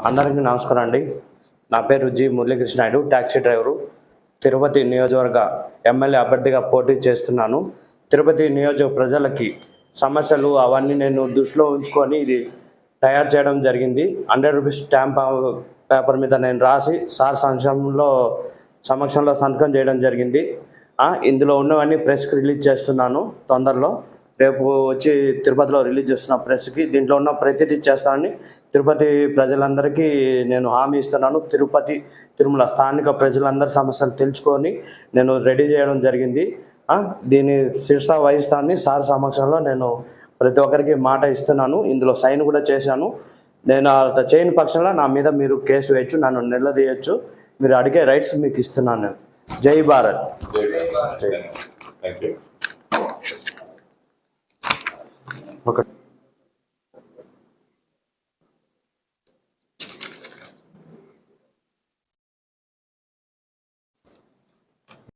అందరికీ నమస్కారం అండి. నా పేరు G Muralikrishna Naidu taxi driver. Tirupati నియోజకవర్గ ఎమ్మెల్యే అభ్యర్థిగా పోటీ చేస్తున్నాను. తిరుపతి నియోజక ప్రజలకి సమస్యలు అవన్నీ నేను దృష్టిలో ఉంచుకొని ఇది తయారు చేయడం జరిగింది. హండ్రెడ్ రూపీస్ స్టాంప్ పేపర్ మీద నేను రాసి సార్ సంక్షంలో సమక్షంలో సంతకం చేయడం జరిగింది. ఇందులో ఉన్నవన్నీ ప్రెస్కి రిలీజ్ చేస్తున్నాను తొందరలో. రేపు వచ్చి తిరుపతిలో రిలీజ్ చేస్తున్న ప్రెస్కి దీంట్లో ఉన్న ప్రతిదీ చేస్తానని తిరుపతి ప్రజలందరికీ నేను హామీ ఇస్తున్నాను. తిరుపతి తిరుమల స్థానిక ప్రజలందరి సమస్యలు తెలుసుకొని నేను రెడీ చేయడం జరిగింది. దీని శిరస వహిస్తానని సార్ సమక్షంలో నేను ప్రతి ఒక్కరికి మాట ఇస్తున్నాను. ఇందులో సైన్ కూడా చేశాను. నేను చేయని పక్షంలో నా మీద మీరు కేసు వేయచ్చు నన్ను నిలదీయచ్చు. మీరు అడిగే రైట్స్ మీకు ఇస్తున్నాను. నేను జై భారత్. ఒక